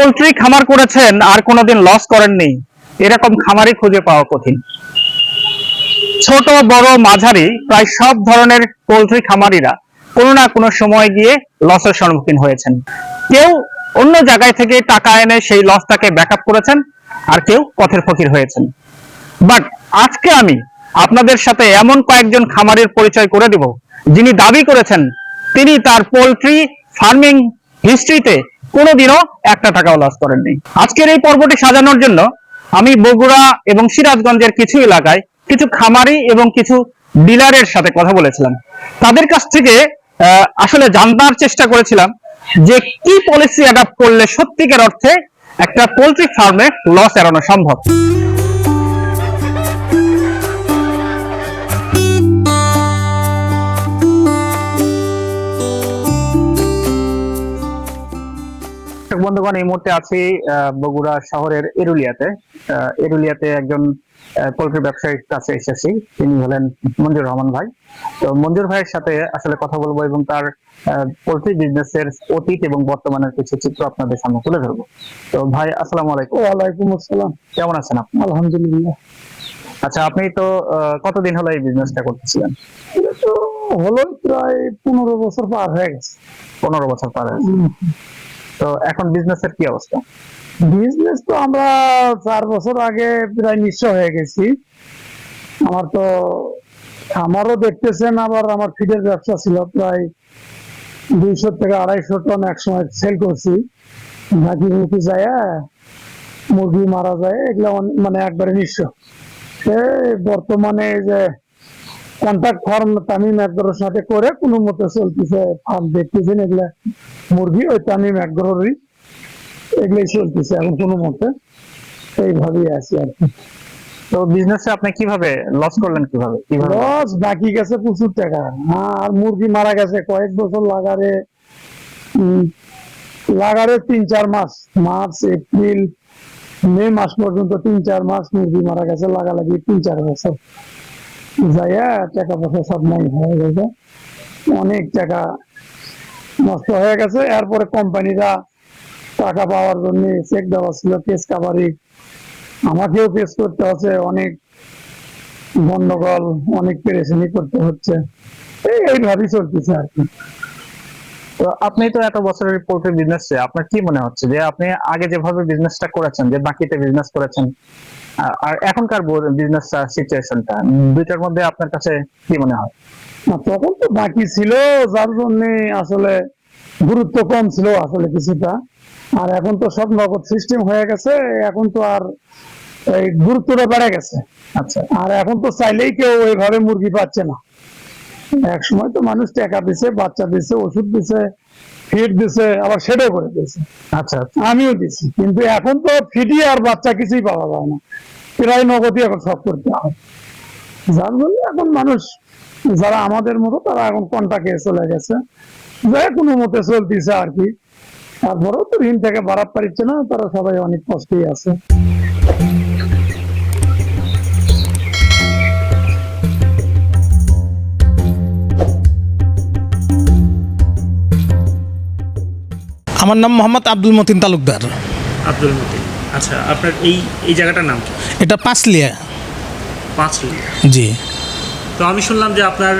Poultry খামার করেছেন, আর কোনোদিন লস করেননি। এরকম খামারই খুঁজে পাওয়া কঠিন। ছোট, বড়, মাঝারি, প্রায় সব ধরনের পোল্ট্রি খামারিরা কোনো না কোনো সময় গিয়ে লসের সম্মুখীন হয়েছেন। কেউ অন্য জায়গায় থেকে টাকা এনে সেই লসটাকে ব্যাকআপ করেছেন, আর কেউ পথের ফকির হয়েছেন। বাট আজকে আমি আপনাদের সাথে এমন কয়েকজন খামারের পরিচয় করে দেব, যিনি দাবি করেছেন, তিনি তার পোলট্রি ফার্মিং হিস্ট্রিতে কোনোদিনও একটা টাকাও লস করেননি। আজকের এই পর্বটি সাজানোর জন্য আমি বগুড়া এবং সিরাজগঞ্জের কিছু এলাকায় কিছু খামারি এবং কিছু ডিলারের সাথে কথা বলেছিলাম। তাদের কাছ থেকে আসলে জানবার চেষ্টা করেছিলাম যে কি পলিসি অ্যাডাপ্ট করলে সত্যিকার অর্থে একটা পোলট্রি ফার্মে লস এড়ানো সম্ভব। বন্ধুগণ এই মুহূর্তে আছি বগুড়া শহরের এরুলিয়াতে। এরুলিয়াতে একজন পোল্ট্রি ব্যবসায়ীর কাছে এসেছি। তিনি হলেন মঞ্জুর রহমান ভাই। তো মঞ্জুর ভাইয়ের সাথে আসলে কথা বলব এবং তার পোল্ট্রি বিজনেসের অতীত এবং বর্তমানের কিছু চিত্র আপনাদের সামনে তুলে ধরবো। তো ভাই আসসালামু আলাইকুম। ওয়ালাইকুম আসসালাম। কেমন আছেন আপনি? আলহামদুলিল্লাহ। আচ্ছা আপনি তো কতদিন হলো এই বিজনেসটা করতেছিলেন? হলো প্রায় পনেরো বছর পার হয়ে গেছে। পনেরো বছর পার হয়েছে। তো এখন বিজনেসের কি অবস্থা? বিজনেস তো আমরা চার বছর আগে প্রায় নিঃস্ব হয়ে গেছি। আমার তো, আমারও দেখতেছেন আবার আমার ফিডের ব্যবসা ছিল প্রায় দুইশো থেকে আড়াইশো টন এক সময় সেল করছি। বাকি মুখি যায় মুরগি মারা যায়, এগুলো মানে একবারে নিঃস্ব। সে বর্তমানে যে কন্ট্রাক্ট ফার্ম তামিম একগরের সাথে করে কোনো মতে চলতেছে ফার্ম দেখতেছেন এগুলা। মুরগি ওই তামিম একগরেরই এগুলোই চলতেছে এখন কোনো মতে। এইভাবেই আছি আর কি। তো বিজনেসে আপনি কীভাবে লস করলেন কীভাবে? লস বাকি গেছে প্রচুর টাকা। আর মুরগি মারা গেছে কয়েক বছর লাগারে লাগারে তিন চার মাস। মার্চ এপ্রিল মে মাস পর্যন্ত তিন চার মাস মুরগি মারা গেছে লাগালাগি তিন চার বছর। যাইয়া টাকা পয়সা সব নাই হয়ে গেছে। অনেক টাকা নষ্ট হয়ে গেছে। এরপরে কোম্পানিরা টাকা পাওয়ার জন্য চেক দেওয়া ছিল কেস কাভারি আমাকেও ফেস করতে হচ্ছে, অনেক গন্ডগোল, অনেক পেরেশানি করতে হচ্ছে। এই এইভাবেই চলতেছে আর কি। তো আপনি তো এত বছরের পোল্ট্রি বিজনেস আপনার কি মনে হচ্ছে যে আপনি আগে যেভাবে বিজনেসটা করেছেন, যে বাকিতে বিজনেস করেছেন আর এখনকার বিজনেস সিচুয়েশনটা দুইটার মধ্যে আপনার কাছে কি মনে হয়? তখন তো বাকি ছিল যার জন্য আসলে গুরুত্ব কম ছিল আসলে কিছুটা। আর এখন তো সব নগদ সিস্টেম হয়ে গেছে এখন তো আর এই গুরুত্বটা বেড়ে গেছে। আচ্ছা। আর এখন তো চাইলেই কেউ ওইভাবে মুরগি পাচ্ছে না। এক সময় তো মানুষ টাকা দিছে বাচ্চা দিছে ওষুধ দিছে ফিড দিছে আবার সেটাও করে দিয়েছে। আচ্ছা আমিও দিছি কিন্তু এখন তো ফিডি আর বাচ্চা কিছুই পাওয়া যায় না। প্রায় নগদই এখন সব করতে হয়। যার জন্য এখন মানুষ যারা আমাদের মতো তারা এখন কন্টাকে চলে গেছে? যাই কোনো মতে চলতেছে আর কি। তারপরেও তো ঋণ থেকে বাড়াতে পারছে না তারা সবাই অনেক কষ্টেই আছে। আমার নাম মোহাম্মদ আব্দুল মতিন তালুকদার। আব্দুল মতিন। আচ্ছা আপনার এই এই জায়গাটার নাম এটা পাঁচলিয়া। পাঁচলিয়া জি। তো আমি শুনলাম যে আপনার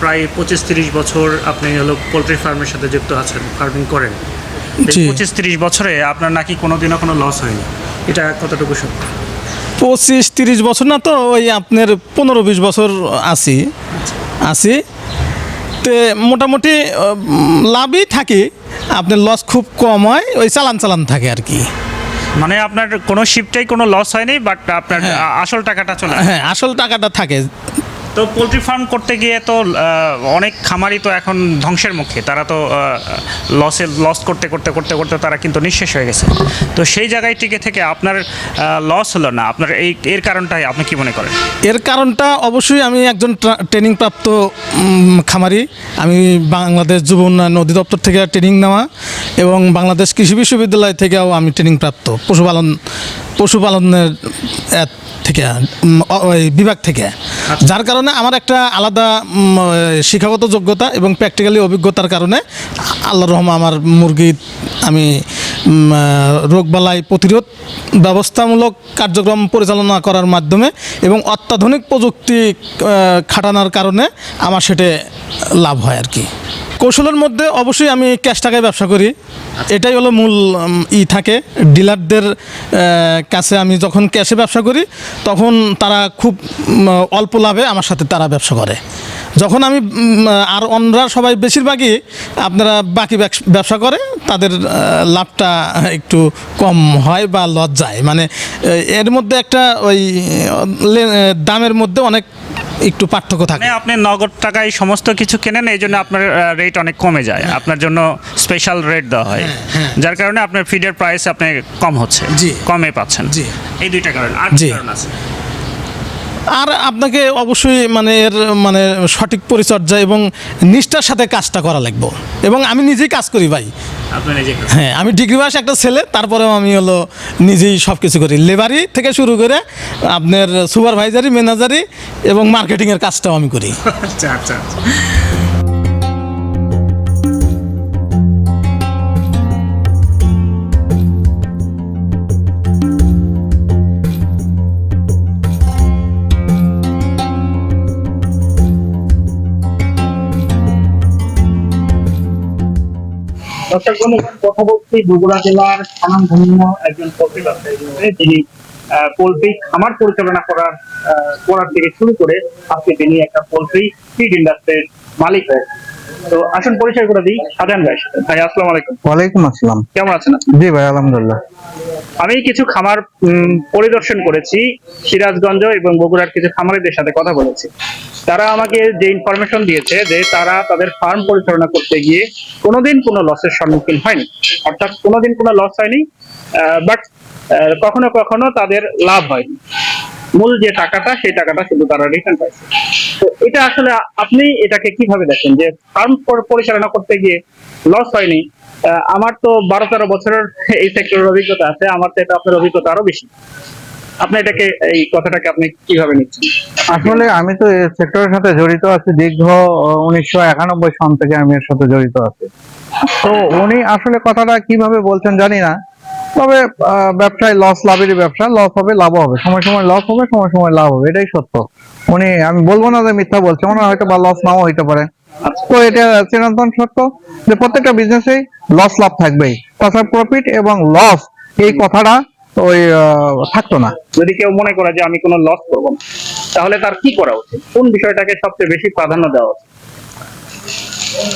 প্রায় পঁচিশ তিরিশ বছর আপনি হলো পোলট্রি ফার্মের সাথে যুক্ত আছেন ফার্মিং করেন। পঁচিশ তিরিশ বছরে আপনার নাকি কোনোদিনও কোনো লস হয়নি? এটা কতটুকু সত্য? পঁচিশ তিরিশ বছর না তো ওই আপনার পনেরো বিশ বছর আছি। আছি। তে মোটামুটি লাভই থাকে। আপনার লস খুব কম হয় ওই চালান চালান থাকে আর কি। মানে আপনার কোনো শিফটেই কোনো লস হয়নি বাট আপনার হ্যাঁ। আসল টাকাটা চলে হ্যাঁ আসল টাকাটা থাকে। তো পোলট্রি ফার্ম করতে গিয়ে তো অনেক খামারই তো এখন ধ্বংসের মুখে। তারা তো লসে লস করতে করতে করতে করতে তারা কিন্তু নিঃশেষ হয়ে গেছে। তো সেই জায়গায় টিকে থেকে আপনার লস হলো না। আপনার এই এর কারণটাই আপনি কি মনে করেন? এর কারণটা অবশ্যই আমি একজন ট্রেনিং প্রাপ্ত খামারি। আমি বাংলাদেশ যুব উন্নয়ন অধিদপ্তর থেকে ট্রেনিং নেওয়া। এবং বাংলাদেশ কৃষি বিশ্ববিদ্যালয় থেকেও আমি ট্রেনিং প্রাপ্ত। পশুপালন, পশুপালনের থেকে ওই বিভাগ থেকে। যার কারণে আমার একটা আলাদা শিক্ষাগত যোগ্যতা এবং প্র্যাকটিক্যালি অভিজ্ঞতার কারণে আল্লাহ রহমা আমার মুরগি আমি রোগবালাই প্রতিরোধ ব্যবস্থামূলক কার্যক্রম পরিচালনা করার মাধ্যমে এবং অত্যাধুনিক প্রযুক্তি খাটানোর কারণে আমার সেটা লাভ হয় আর কি। কৌশলের মধ্যে অবশ্যই আমি ক্যাশ টাকায় ব্যবসা করি। এটাই হলো মূল ই থাকে। ডিলারদের কাছে আমি যখন ক্যাশে ব্যবসা করি, তখন তারা খুব অল্প লাভে আমার সাথে তারা ব্যবসা করে। যখন আমি আর অন্যরা সবাই বেশিরভাগই আপনারা বাকি ব্যবস- করে, তাদের লাভটা একটু কম হয় বা লস যায় মানে এর মধ্যে একটা ওই দামের মধ্যে অনেক একটু পার্থক্য থাকে। মানে আপনি নগদ টাকায় সমস্ত কিছু কেনেন এই জন্য আপনার রেট অনেক কমে যায়। আপনার জন্য স্পেশাল রেট দেওয়া হয়। যার কারণে আপনার ফিডের প্রাইস আপনি কম হচ্ছে। জি। কমে পাচ্ছেন। জি। এই দুইটা কারণ। আর জি। কারণ আছে? আর আপনাকে অবশ্যই মানে এর মানে সঠিক পরিচর্যা এবং নিষ্ঠার সাথে কাজটা করা লাগবে। এবং আমি নিজেই কাজ করি ভাই। হ্যাঁ আমি ডিগ্রি পাস একটা ছেলে তারপরেও আমি হলো নিজেই সব কিছু করি। লেবারি থেকে শুরু করে আপনার সুপারভাইজারি ম্যানেজারি এবং মার্কেটিংয়ের কাজটাও আমি করি। আচ্ছা আচ্ছা। একজন পোল্ট্রি খামার পরিচালনা করার করার থেকে শুরু করে আজকে তিনি একটা পোলট্রি ফিড ইন্ডাস্ট্রির মালিক হয়েছে তো আসুন পরিচয় করে দিই সাজান ভাই। ভাই আসসালামু আলাইকুম। ওয়ালাইকুম আসসালাম। কেমন আছেন? জি ভাই আলহামদুলিল্লাহ। আমি কিছু খামার পরিদর্শন করেছি সিরাজগঞ্জ এবং বগুড়ার কিছু খামারিদের সাথে কথা বলেছি। তারা আমাকে যে ইনফরমেশন দিয়েছে যে তারা তাদের ফার্ম পরিচালনা করতে গিয়ে কোনোদিন কোনো লসের সম্মুখীন হয়নি। অর্থাৎ কোনোদিন কোনো লস হয়নি বাট কখনো কখনো তাদের লাভ হয়নি। মূল যে টাকাটা, সেই টাকাটা শুধু তারা রিটার্ন পাইছে। তো এটা আসলে আপনি এটাকে কীভাবে দেখেন? যে ফার্ম পরিচালনা করতে গিয়ে লস হয়নি আমার তো বারো তেরো বছরের এই সেক্টরের অভিজ্ঞতা আছে, আমার তো এটা আপনার অভিজ্ঞতা আরও বেশি। আপনি এটাকে, এই কথাটাকে আপনি কীভাবে নিচ্ছেন? আসলে আমি তো এই সেক্টরের সাথে জড়িত আছি, দীর্ঘ উনিশশো একানব্বই সন থেকে আমি এর সাথে জড়িত আছি। তো উনি আসলে কথাটা কীভাবে বলছেন জানি না তবে ব্যবসায় লস লাভেরই ব্যবসা। লস হবে লাভ হবে। সময় সময় লস হবে সময় সময় লাভ হবে। এটাই সত্য। উনি আমি বলব না যে মিথ্যা বলছে। ওনার হয়তো বা লস নাও হইতে পারে। তো এটা চিরন্তন সত্য যে প্রত্যেকটা বিজনেসেই লস লাভ থাকবেই। তাছাড়া প্রফিট এবং লস এই কথাটা ওই থাকতো না। যদি কেউ মনে করে যে আমি কোনো লস করব না তাহলে তার কি করা উচিত? কোন বিষয়টাকে সবচেয়ে বেশি প্রাধান্য দেওয়া উচিত?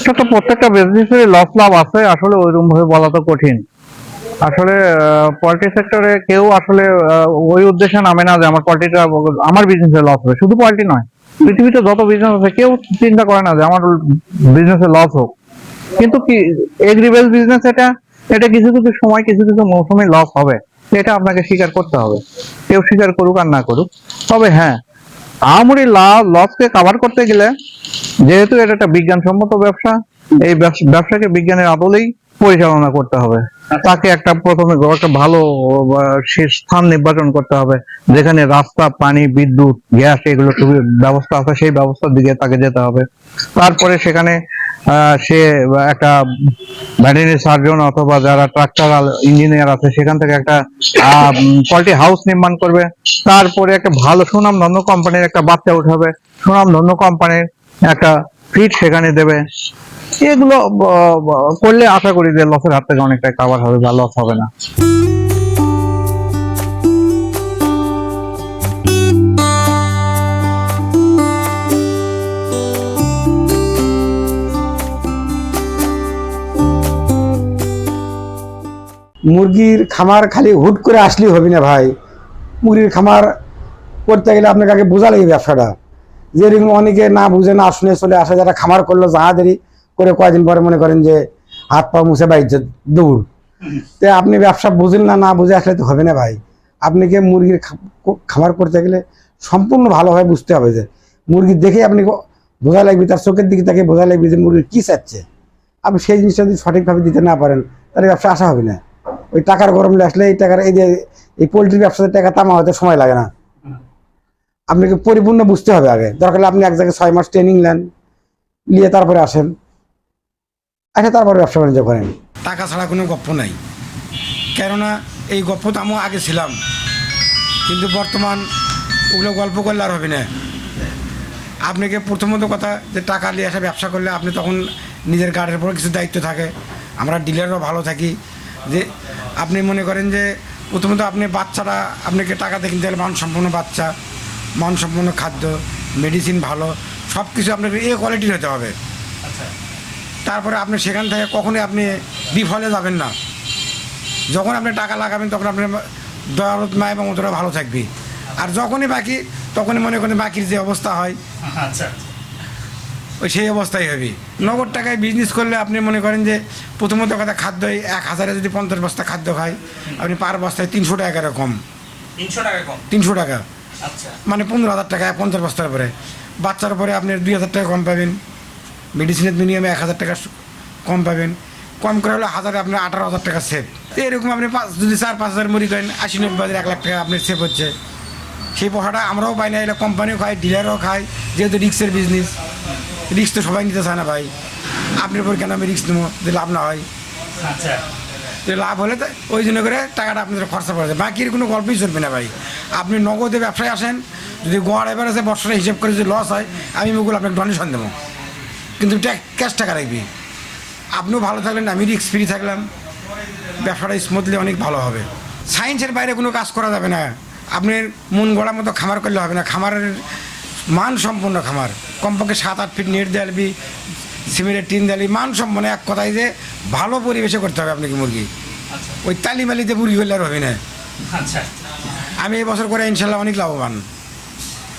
এটা তো প্রত্যেকটা বিজনেসের লস লাভ আছে। আসলে ওইরকম ভাবে বলা তো কঠিন। আসলে পোল্ট্রি সেক্টরে কেউ আসলে ওই উদ্দেশ্যে নামে না যে আমার পোল্ট্রিটা আমার বিজনেসে লস হবে। শুধু পোল্ট্রি নয়, পৃথিবীতে যত বিজনেস আছে, কেউ চিন্তা করে না যে আমার বিজনেসে লস হোক। কিন্তু কি এগ্রিবেল বিজনেস এটা এটা কিছু কিছু সময়, কিছু কিছু মৌসুমে লস হবে। এটা আপনাকে স্বীকার করতে হবে। কেউ স্বীকার করুক আর না করুক। তবে হ্যাঁ আহামরি লাভ লসকে কাভার করতে গেলে, যেহেতু এটা একটা বিজ্ঞানসম্মত ব্যবসা, এই ব্যবসাকে বিজ্ঞানের আদলেই পরিচালনা করতে হবে। তাকে একটা প্রথমে একটা ভালো স্থান নির্বাচন করতে হবে। যেখানে রাস্তা, পানি, বিদ্যুৎ, গ্যাস এগুলো খুবই ব্যবস্থা আছে, সেই ব্যবস্থার দিকে তাকে যেতে হবে। তারপরে সেখানে সে একটা ভ্যাটেরিনারি সার্জন অথবা যারা ট্রাক্টারাল ইঞ্জিনিয়ার আছে, সেখান থেকে একটা পোল্ট্রি হাউস নির্মাণ করবে। তারপরে একটা ভালো সুনাম ধন্য কোম্পানির একটা বাচ্চা উঠাবে। সুনাম ধন্য কোম্পানির একটা ফিট সেখানে দেবে। এগুলো করলে আশা করি যে লসের হাত থেকে অনেকটা কাভার হবে বা লস হবে না। মুরগির খামার খালি হুট করে আসলেই হবে না ভাই। মুরগির খামার করতে গেলে আপনাকে আগে বোঝা লাগে ব্যবসাটা। যেরকম অনেকে না বুঝে না শুনে চলে আসে, যারা খামার করল জাহাদেরই করে কয়দিন পরে মনে করেন যে হাত পা মুছে বাইছে দৌড় তো আপনি ব্যবসা বুঝেন না না বুঝে আসলে তো হবে না ভাই। আপনাকে মুরগির খা- কো- খামার করতে গেলে সম্পূর্ণ ভালোভাবে বুঝতে হবে যে মুরগি দেখে আপনি বোঝা লাগবে, তার চোখের দিকে তাকে বোঝা লাগবে যে মুরগি কী চাচ্ছে। আপনি সেই জিনিসটা যদি সঠিকভাবে দিতে না পারেন, তাহলে ব্যবসা আসা হবে না। ওই টাকার গরম আসলে এই টাকার, এই যে, এই পোলট্রির ব্যবসাতে টাকা তামা হতে সময় লাগে না। আপনাকে পরিপূর্ণ বুঝতে হবে আগে। দরকার আপনি এক জায়গায় ছয় মাস ট্রেনিং নেন, নিয়ে তারপরে আসেন। আসে তারপরে ব্যবসা বাণিজ্য করেন। টাকা ছাড়া কোনো গপ্প নাই। কেননা, এই গল্প তো আমিও আগে ছিলাম। কিন্তু বর্তমান ওগুলো গল্প করলে আর হবে না। আপনাকে প্রথমত কথা যে টাকা নিয়ে আসা ব্যবসা করলে আপনি তখন নিজের গাড়ির উপর কিছু দায়িত্ব থাকে। আমরা ডিলারও ভালো থাকি। যে আপনি মনে করেন যে প্রথমত আপনি বাচ্চাটা আপনাকে টাকা দিয়ে কিনতে গেলে মানসম্পন্ন বাচ্চা, মানসম্পন্ন খাদ্য মেডিসিন ভালো সব কিছু আপনাকে এ কোয়ালিটির হতে হবে। তারপরে আপনি সেখান থেকে কখনোই আপনি বিফলে যাবেন না। যখন আপনি টাকা লাগাবেন তখন আপনার দয়ালত মা এবং ওতরা ভালো থাকবে। আর যখনই বাকি তখনই মনে করেন বাকির যে অবস্থা হয় আচ্ছা। ওই সেই অবস্থায় হবে। নগদ টাকায় বিজনেস করলে আপনি মনে করেন যে প্রথমত কথা খাদ্য এক হাজারে যদি পঞ্চাশ বস্তা খাদ্য খায় আপনি পার বস্তায় তিনশো টাকা কম। তিনশো টাকা তিনশো টাকা। আচ্ছা। মানে পনেরো হাজার টাকা পঞ্চাশ বস্তার পরে বাচ্চার পরে আপনি দুই হাজার টাকা কম পাবেন। মেডিসিনের মিনিমামে এক হাজার টাকা কম পাবেন। কম করে হলে হাজারে আপনার আঠারো হাজার টাকা সেভ এরকম আপনি পাঁচ যদি চার পাঁচ হাজার মুড়ি করেন আশি নব্বই হাজার এক লাখ টাকা আপনার সেভ হচ্ছে। সেই পয়সাটা আমরাও পাই না এলে কোম্পানিও খায় ডিলারও খায় যেহেতু রিক্সের বিজনেস রিক্স তো সবাই নিতে চায় না ভাই। আপনার উপর কেন আমি রিক্স নেব? যে লাভ না হয়। আচ্ছা। যে লাভ হলে তো ওই জন্য করে টাকাটা আপনাদের খরচা পড়ে যায়। বাকির কোনো গল্পই চলবে না ভাই। আপনি নগদে ব্যবসায় আসেন যদি গড় এবার আছে বর্ষটা হিসেব করে যদি লস হয় আমি মুকুল আপনাকে ডোনেশন দেবো। কিন্তু ক্যাশ টাকা রাখবি আপনিও ভালো থাকলেন আমি রিক্স ফ্রি থাকলাম। ব্যবসাটা স্মুথলি অনেক ভালো হবে। সায়েন্সের বাইরে কোনো কাজ করা যাবে না। আপনার মন গড়ার মতো খামার করলে হবে না। খামারের মান সম্পন্ন খামার। কমপক্ষে সাত আট ফিট নেট দেয়ালবি সিমেন্টের টিন দেয়ালবি মান সম্পন্ন এক কথায় যে ভালো পরিবেশে করতে হবে আপনাকে মুরগি। ওই তালিমালিতে মুরগি করলে আর হবে না। আচ্ছা। আমি এই বছর করে ইনশাল্লাহ অনেক লাভবান।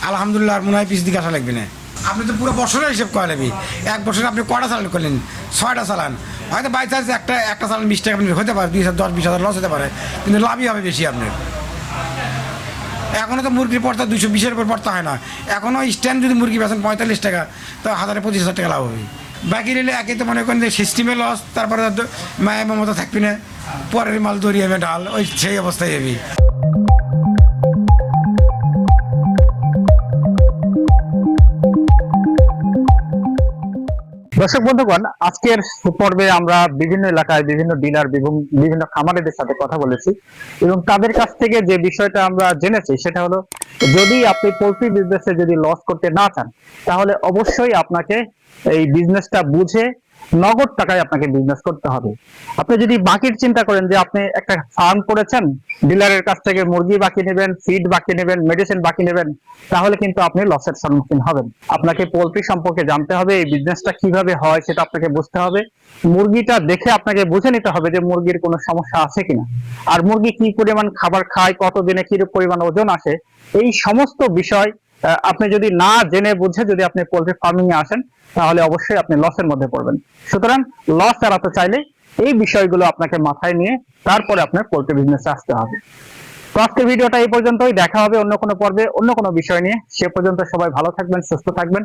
আলহামদুলিল্লাহ আর মনে হয় পিস দিকে আসা লাগবে না। আপনি তো পুরো বছরের হিসেব করে নেবি এক বছরে আপনি কটা চালান করলেন? ছয়টা চালান হয়তো বাই চান্স একটা একটা চালান বিশ টাকা হতে পারে, দুই হাজার দশ, বিশ হাজার লস হতে পারে, কিন্তু লাভই হবে বেশি আপনার। এখনও তো মুরগির পড়তা দুশো বিশের উপর পড়তা হয় না। এখনও স্ট্যান্ড যদি মুরগি বেচেন পঁয়তাল্লিশ টাকা, তো হাজারে পঁচিশ হাজার টাকা লাভ হবে। বাকি নিলে একে তো মনে করেন যে সিস্টেমে লস তারপরে মায়ের মতো থাকবি না, পরের মাল দরিয়ে ডাল, ওই সেই অবস্থায় যাবি দর্শক বন্ধুগণ, আজকের পর্বে আমরা বিভিন্ন এলাকায় বিভিন্ন ডিলার, বিভিন্ন খামারিদের সাথে কথা বলেছি এবং তাদের কাছ থেকে যে বিষয়টা আমরা জেনেছি সেটা হলো, যদি আপনি পোলট্রি বিজনেসে যদি লস করতে না চান, তাহলে অবশ্যই আপনাকে এই বিজনেসটা বুঝে নগদ টাকায় আপনাকে বিজনেস করতে হবে। আপনি যদি বাকির চিন্তা করেন যে আপনি একটা ফার্ম করেছেন ডিলারের কাছ থেকে মুরগি বাকি নেবেন ফিড বাকি নেবেন মেডিসিন বাকি নেবেন, তাহলে কিন্তু আপনি লসের সম্মুখীন হবেন। আপনাকে পোলট্রি সম্পর্কে জানতে হবে, এই বিজনেসটা কীভাবে হয় সেটা আপনাকে বুঝতে হবে। মুরগিটা দেখে আপনাকে বুঝে নিতে হবে যে মুরগির কোনো সমস্যা আছে কিনা। আর মুরগি কি পরিমাণ খাবার খায় কত দিনে কি পরিমাণ ওজন আসে, এই সমস্ত বিষয় আপনি যদি না জেনে বুঝে যদি আপনি পোলট্রি ফার্মিং এ আসেন, তাহলে অবশ্যই আপনি লসের মধ্যে পড়বেন। সুতরাং লস এড়াতে চাইলে এই বিষয়গুলো আপনাকে মাথায় নিয়ে তারপরে আপনার পোলট্রি বিজনেসে আসতে হবে। তো আজকের ভিডিওটা এই পর্যন্তই। দেখা হবে অন্য কোনো পর্বে, অন্য কোনো বিষয় নিয়ে। সে পর্যন্ত সবাই ভালো থাকবেন, সুস্থ থাকবেন।